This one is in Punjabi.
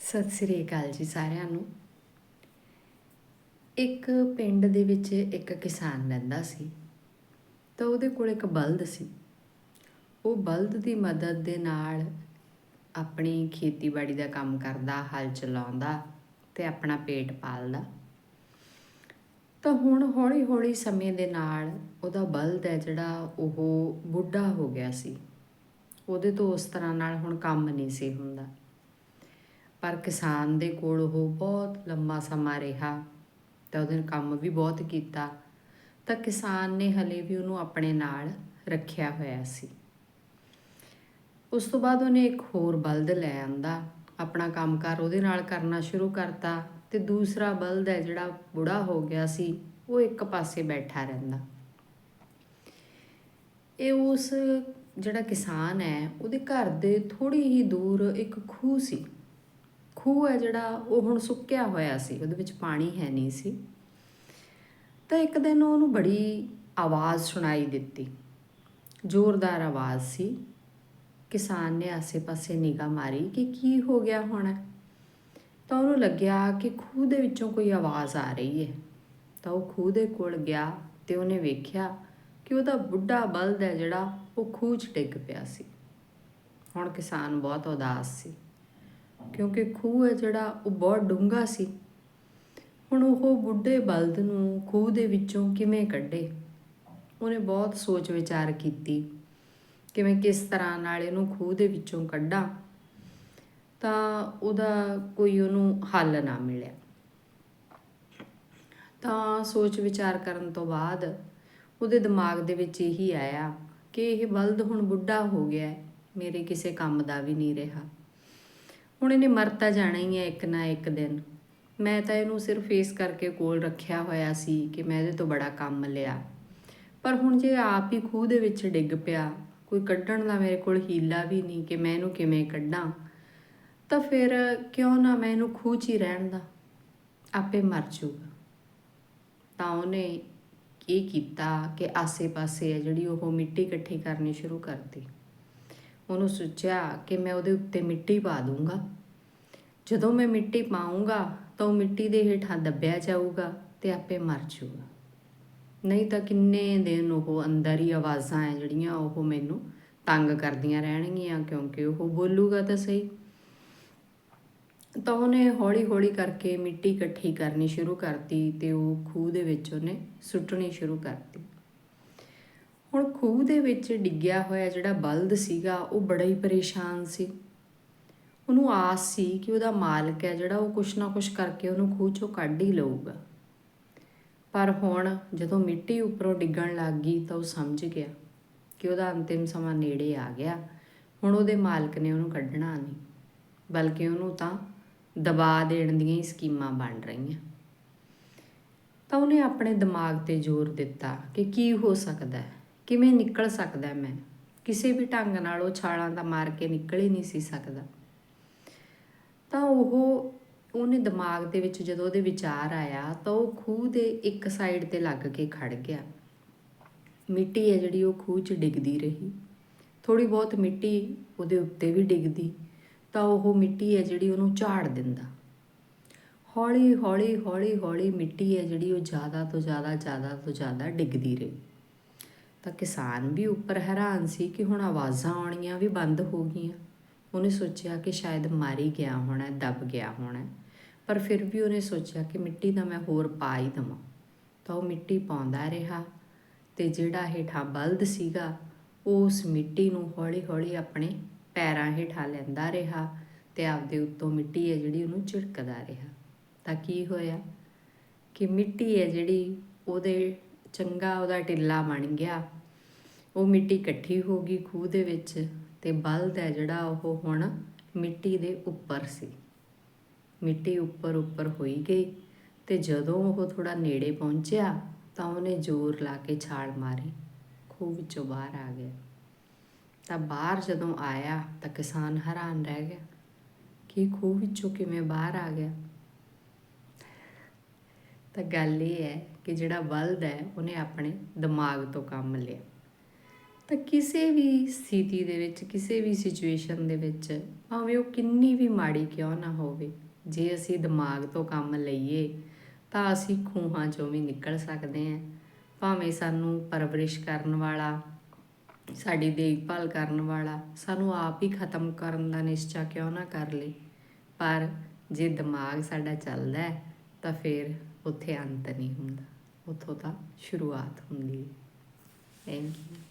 ਸਤਿ ਸ੍ਰੀ ਅਕਾਲ ਜੀ ਸਾਰਿਆਂ ਨੂੰ। ਇੱਕ ਪਿੰਡ ਦੇ ਵਿੱਚ ਇੱਕ ਕਿਸਾਨ ਰਹਿੰਦਾ ਸੀ ਤਾਂ ਉਹਦੇ ਕੋਲ ਇੱਕ ਬਲਦ ਸੀ। ਉਹ ਬਲਦ ਦੀ ਮਦਦ ਦੇ ਨਾਲ ਆਪਣੀ ਖੇਤੀਬਾੜੀ ਦਾ ਕੰਮ ਕਰਦਾ, ਹਲ ਚਲਾਉਂਦਾ ਤੇ ਆਪਣਾ ਪੇਟ ਪਾਲਦਾ। ਤਾਂ ਹੁਣ ਹੌਲੀ-ਹੌਲੀ ਸਮੇਂ ਦੇ ਨਾਲ ਉਹਦਾ ਬਲਦ ਹੈ ਜਿਹੜਾ ਉਹ ਬੁੱਢਾ ਹੋ ਗਿਆ ਸੀ। ਉਹਦੇ ਤੋਂ ਉਸ ਤਰ੍ਹਾਂ ਨਾਲ ਹੁਣ ਕੰਮ ਨਹੀਂ ਸੀ ਹੁੰਦਾ। ਪਰ ਕਿਸਾਨ ਦੇ ਕੋਲ ਉਹ ਬਹੁਤ ਲੰਮਾ ਸਮਾਂ ਰਿਹਾ ਤਾਂ ਉਹਦੇ ਕੰਮ ਵੀ ਬਹੁਤ ਕੀਤਾ। ਤਾਂ ਕਿਸਾਨ ਨੇ ਹਲੇ ਵੀ ਉਹਨੂੰ ਆਪਣੇ ਨਾਲ ਰੱਖਿਆ ਹੋਇਆ ਸੀ। ਉਸ ਤੋਂ ਬਾਅਦ ਉਹਨੇ ਇੱਕ ਹੋਰ ਬਲਦ ਲੈ ਆਂਦਾ, ਆਪਣਾ ਕੰਮਕਾਰ ਉਹਦੇ ਨਾਲ ਕਰਨਾ ਸ਼ੁਰੂ ਕਰਤਾ ਤੇ ਦੂਸਰਾ ਬਲਦ ਹੈ ਜਿਹੜਾ ਬੁੜਾ ਹੋ ਗਿਆ ਸੀ, ਉਹ ਇੱਕ ਪਾਸੇ ਬੈਠਾ ਰਹਿੰਦਾ। ਇਹ ਉਸ ਜਿਹੜਾ ਕਿਸਾਨ ਹੈ, ਉਹਦੇ ਘਰ ਦੇ ਥੋੜੀ ਹੀ ਦੂਰ ਇੱਕ ਖੂਹ ਸੀ। ਖੂਹ ਹੈ ਜਿਹੜਾ ਉਹ ਹੁਣ ਸੁੱਕਿਆ ਹੋਇਆ ਸੀ, ਉਹਦੇ ਵਿੱਚ ਪਾਣੀ ਹੈ ਨਹੀਂ ਸੀ। ਤਾਂ ਇੱਕ ਦਿਨ ਉਹਨੂੰ ਬੜੀ ਆਵਾਜ਼ ਸੁਣਾਈ ਦਿੱਤੀ। ਜ਼ੋਰਦਾਰ ਆਵਾਜ਼ ਸੀ। ਕਿਸਾਨ ਨੇ ਆਸੇ-ਪਾਸੇ ਨਿਗਾਹ ਮਾਰੀ ਕਿ ਕੀ ਹੋ ਗਿਆ ਹੋਣਾ? ਤਾਂ ਉਹਨੂੰ ਲੱਗਿਆ ਕਿ ਖੂਹ ਦੇ ਵਿੱਚੋਂ ਕੋਈ ਆਵਾਜ਼ ਆ ਰਹੀ ਹੈ। ਤਾਂ ਉਹ ਖੂਹ ਦੇ ਕੋਲ ਗਿਆ ਤੇ ਉਹਨੇ ਵੇਖਿਆ ਕਿ ਉਹਦਾ ਬੁੱਢਾ ਬਲਦ ਹੈ ਜਿਹੜਾ ਉਹ ਖੂਹ 'ਚ ਡਿੱਗ ਪਿਆ ਸੀ। ਹੁਣ ਕਿਸਾਨ ਬਹੁਤ ਉਦਾਸ ਸੀ। ਕਿਉਂਕਿ ਖੂਹ ਹੈ ਜਿਹੜਾ ਉਹ ਬਹੁਤ ਡੂੰਘਾ ਸੀ। ਹੁਣ ਉਹ ਬੁੱਢੇ ਬਲਦ ਨੂੰ ਖੂਹ ਦੇ ਵਿੱਚੋਂ ਕਿਵੇਂ ਕੱਢੇ? ਉਹਨੇ ਬਹੁਤ ਸੋਚ ਵਿਚਾਰ ਕੀਤੀ ਕਿ ਮੈਂ ਕਿਸ ਤਰ੍ਹਾਂ ਨਾਲ ਇਹਨੂੰ ਖੂਹ ਦੇ ਵਿੱਚੋਂ ਕੱਢਾਂ। ਤਾਂ ਉਹਦਾ ਕੋਈ ਉਹਨੂੰ ਹੱਲ ਨਾ ਮਿਲਿਆ। ਤਾਂ ਸੋਚ ਵਿਚਾਰ ਕਰਨ ਤੋਂ ਬਾਅਦ ਉਹਦੇ ਦਿਮਾਗ ਦੇ ਵਿੱਚ ਇਹੀ ਆਇਆ ਕਿ ਇਹ ਬਲਦ ਹੁਣ ਬੁੱਢਾ ਹੋ ਗਿਆ ਮੇਰੇ ਕਿਸੇ ਕੰਮ ਦਾ ਵੀ ਨਹੀਂ ਰਿਹਾ। ਹੁਣ ਇਹਨੇ ਮਰਤਾ ਜਾਣਾ ਹੀ ਹੈ ਇੱਕ ਨਾ ਇੱਕ ਦਿਨ। ਮੈਂ ਤਾਂ ਇਹਨੂੰ ਸਿਰਫ ਇਸ ਕਰਕੇ ਕੋਲ ਰੱਖਿਆ ਹੋਇਆ ਸੀ ਕਿ ਮੈਂ ਇਹਦੇ ਤੋਂ ਬੜਾ ਕੰਮ ਲਿਆ। ਪਰ ਹੁਣ ਜੇ ਆਪ ਹੀ ਖੂਹ ਦੇ ਵਿੱਚ ਡਿੱਗ ਪਿਆ, ਕੋਈ ਕੱਢਣ ਦਾ ਮੇਰੇ ਕੋਲ ਹੀਲਾ ਵੀ ਨਹੀਂ ਕਿ ਮੈਂ ਇਹਨੂੰ ਕਿਵੇਂ ਕੱਢਾਂ, ਤਾਂ ਫਿਰ ਕਿਉਂ ਨਾ ਮੈਂ ਇਹਨੂੰ ਖੂਹ 'ਚ ਹੀ ਰਹਿਣ ਦਾ? ਆਪੇ ਮਰ ਜਾਊਗਾ। ਤਾਂ ਉਹਨੇ ਕੀ ਕੀਤਾ ਕਿ ਆਸੇ-ਪਾਸੇ ਹੈ ਜਿਹੜੀ ਉਹ ਮਿੱਟੀ ਇਕੱਠੀ ਕਰਨੀ ਸ਼ੁਰੂ ਕਰਤੀ ਉਹਨੂੰ ਸੋਚਿਆ ਕਿ ਮੈਂ ਉਹਦੇ ਉੱਤੇ ਮਿੱਟੀ ਪਾ ਦੂੰਗਾ। ਜਦੋਂ ਮੈਂ ਮਿੱਟੀ ਪਾਉਂਗਾ ਤਾਂ ਉਹ ਮਿੱਟੀ ਦੇ ਹੇਠਾਂ ਦੱਬਿਆ ਜਾਊਗਾ ਤੇ ਆਪੇ ਮਰ ਜਾਊਗਾ। ਨਹੀਂ ਤਾਂ ਕਿੰਨੇ ਦਿਨ ਉਹ ਅੰਦਰ ਹੀ ਆਵਾਜ਼ਾਂ ਹੈ ਜਿਹੜੀਆਂ ਉਹ ਮੈਨੂੰ ਤੰਗ ਕਰਦੀਆਂ ਰਹਿਣਗੀਆਂ, ਕਿਉਂਕਿ ਉਹ ਬੋਲੂਗਾ ਤਾਂ ਸਹੀ। ਤਾਂ ਉਹਨੇ ਹੌਲੀ-ਹੌਲੀ ਕਰਕੇ ਮਿੱਟੀ ਇਕੱਠੀ ਕਰਨੀ ਸ਼ੁਰੂ ਕਰਤੀ ਤੇ ਉਹ ਖੂਹ ਦੇ ਵਿੱਚ ਉਹਨੇ ਸੁੱਟਣੀ ਸ਼ੁਰੂ ਕਰਤੀ। ਹੁਣ ਖੂਹ ਦੇ ਵਿੱਚ ਡਿੱਗਿਆ ਹੋਇਆ ਜਿਹੜਾ ਬਲਦ ਸੀਗਾ, ਉਹ ਬੜਾ ਹੀ ਪਰੇਸ਼ਾਨ ਸੀ। ਉਹਨੂੰ ਆਸ ਸੀ ਕਿ ਉਹਦਾ ਮਾਲਕ ਹੈ, ਜਿਹੜਾ ਉਹ ਕੁਛ ਨਾ ਕੁਛ ਕਰਕੇ ਉਹਨੂੰ ਖੂਹ ਚੋਂ ਕੱਢ ਹੀ ਲਊਗਾ। ਪਰ ਹੁਣ ਜਦੋਂ ਮਿੱਟੀ ਉੱਪਰੋਂ ਡਿੱਗਣ ਲੱਗ ਗਈ ਤਾਂ ਉਹ ਸਮਝ ਗਿਆ ਕਿ ਉਹਦਾ ਅੰਤਿਮ ਸਮਾਂ ਨੇੜੇ ਆ ਗਿਆ। ਹੁਣ ਉਹਦੇ ਮਾਲਕ ਨੇ ਉਹਨੂੰ ਕੱਢਣਾ ਨਹੀਂ, ਬਲਕਿ ਉਹਨੂੰ ਤਾਂ ਦਬਾ ਦੇਣ ਦੀਆਂ ਹੀ ਸਕੀਮਾਂ ਬਣ ਰਹੀਆਂ। ਤਾਂ ਉਹਨੇ ਆਪਣੇ ਦਿਮਾਗ ਤੇ ਜ਼ੋਰ ਦਿੱਤਾ ਕਿ ਕੀ ਹੋ ਸਕਦਾ ਹੈ? ਕਿਵੇਂ ਨਿਕਲ ਸਕਦਾ ਮੈਂ? ਕਿਸੇ ਵੀ ਢੰਗ ਨਾਲ ਉਹ ਛਾਲਾਂ ਦਾ ਮਾਰ ਕੇ ਨਿਕਲ ਹੀ ਨਹੀਂ ਸੀ ਸਕਦਾ। ਤਾਂ ਉਹ, ਉਹਨੇ ਦਿਮਾਗ ਦੇ ਵਿੱਚ ਜਦੋਂ ਉਹਦੇ ਵਿਚਾਰ ਆਇਆ, ਤਾਂ ਉਹ ਖੂਹ ਦੇ ਇੱਕ ਸਾਈਡ ਤੇ ਲੱਗ ਕੇ ਖੜ ਗਿਆ। ਮਿੱਟੀ ਹੈ ਜਿਹੜੀ, ਉਹ ਖੂਹ 'ਚ ਡਿੱਗਦੀ ਰਹੀ। ਥੋੜੀ ਬਹੁਤ ਮਿੱਟੀ ਉਹਦੇ ਉੱਤੇ ਵੀ ਡਿੱਗਦੀ, ਤਾਂ ਉਹ ਮਿੱਟੀ ਹੈ ਜਿਹੜੀ, ਉਹਨੂੰ ਝਾੜ ਦਿੰਦਾ। ਹੌਲੀ ਹੌਲੀ ਹੌਲੀ ਹੌਲੀ ਮਿੱਟੀ ਹੈ ਜਿਹੜੀ, ਉਹ ਜ਼ਿਆਦਾ ਤੋਂ ਜ਼ਿਆਦਾ ਜ਼ਿਆਦਾ ਤੋਂ ਜ਼ਿਆਦਾ ਡਿੱਗਦੀ ਰਹੀ। ਤਾਂ ਕਿਸਾਨ ਵੀ ਉੱਪਰ ਹੈਰਾਨ ਸੀ ਕਿ ਹੁਣ ਆਵਾਜ਼ਾਂ ਆਉਣੀਆਂ ਵੀ ਬੰਦ ਹੋ ਗਈਆਂ। ਉਹਨੇ ਸੋਚਿਆ ਕਿ ਸ਼ਾਇਦ ਮਾਰੀ ਗਿਆ ਹੋਣਾ, ਦੱਬ ਗਿਆ ਹੋਣਾ। ਪਰ ਫਿਰ ਵੀ ਉਹਨੇ ਸੋਚਿਆ ਕਿ ਮਿੱਟੀ ਤਾਂ ਮੈਂ ਹੋਰ ਪਾ ਹੀ ਦਵਾਂ। ਤਾਂ ਉਹ ਮਿੱਟੀ ਪਾਉਂਦਾ ਰਿਹਾ ਤੇ ਜਿਹੜਾ ਹੇਠਾਂ ਬਲਦ ਸੀਗਾ ਉਹ ਉਸ ਮਿੱਟੀ ਨੂੰ ਹੌਲੀ-ਹੌਲੀ ਆਪਣੇ ਪੈਰਾਂ ਹੇਠਾਂ ਲੈਂਦਾ ਰਿਹਾ ਤੇ ਆਪਦੇ ਉੱਤੋਂ ਮਿੱਟੀ ਹੈ ਜਿਹੜੀ ਉਹਨੂੰ ਝਿੜਕਦਾ ਰਿਹਾ। ਤਾਂ ਕੀ ਹੋਇਆ ਕਿ ਮਿੱਟੀ ਹੈ ਜਿਹੜੀ ਉਹਦੇ ਚੰਗਾ ਉਹਦਾ ਟਿੱਲਾ ਬਣ ਗਿਆ। ਉਹ ਮਿੱਟੀ ਇਕੱਠੀ ਹੋ ਗਈ ਖੂਹ ਦੇ ਵਿੱਚ ਤੇ ਬਲਦ ਹੈ ਜਿਹੜਾ ਉਹ ਹੁਣ ਮਿੱਟੀ ਦੇ ਉੱਪਰ ਸੀ। ਮਿੱਟੀ ਉੱਪਰ ਉੱਪਰ ਹੋਈ ਗਈ ਤੇ ਜਦੋਂ ਉਹ ਥੋੜਾ ਨੇੜੇ ਪਹੁੰਚਿਆ ਤਾਂ ਉਹਨੇ ਜ਼ੋਰ ਲਾ ਕੇ ਛਾਲ ਮਾਰੀ। ਖੂਹ ਵਿੱਚੋਂ ਬਾਹਰ ਆ ਗਿਆ। ਤਾਂ ਬਾਹਰ ਜਦੋਂ ਆਇਆ ਤਾਂ ਕਿਸਾਨ ਹੈਰਾਨ ਰਹਿ ਗਿਆ। ਕਿ ਖੂਹ ਵਿੱਚੋਂ ਕਿਵੇਂ ਬਾਹਰ ਆ ਗਿਆ? ਤਾਂ ਗੱਲ ਇਹ ਹੈ ਕਿ ਜਿਹੜਾ ਬਲਦ ਹੈ, ਉਹਨੇ ਆਪਣੇ ਦਿਮਾਗ ਤੋਂ ਕੰਮ ਲਿਆ। ਤਾਂ ਕਿਸੇ ਵੀ ਸਥਿਤੀ ਦੇ ਵਿੱਚ, ਕਿਸੇ ਵੀ ਸਿਚੁਏਸ਼ਨ ਦੇ ਵਿੱਚ, ਭਾਵੇਂ ਉਹ ਕਿੰਨੀ ਵੀ ਮਾੜੀ ਕਿਉਂ ਨਾ ਹੋਵੇ, ਜੇ ਅਸੀਂ ਦਿਮਾਗ ਤੋਂ ਕੰਮ ਲਈਏ, ਤਾਂ ਅਸੀਂ ਖੂਹਾਂ ਚੋਂ ਵੀ ਨਿਕਲ ਸਕਦੇ ਹਾਂ। ਭਾਵੇਂ ਸਾਨੂੰ ਪਰਵਰਿਸ਼ ਕਰਨ ਵਾਲਾ, ਸਾਡੀ ਦੇਖਭਾਲ ਕਰਨ ਵਾਲਾ, ਸਾਨੂੰ ਆਪ ਹੀ ਖਤਮ ਕਰਨ ਦਾ ਨਿਸ਼ਚਾ ਕਿਉਂ ਨਾ ਕਰ ਲੇ ਪਰ ਜੇ ਦਿਮਾਗ ਸਾਡਾ ਚੱਲਦਾ ਹੈ, ਤਾਂ ਫਿਰ ਉੱਥੇ ਅੰਤ ਨਹੀਂ ਹੁੰਦਾ ਉੱਥੋਂ ਤਾਂ ਸ਼ੁਰੂਆਤ ਹੁੰਦੀ ਹੈ ਥੈਂਕ ਯੂ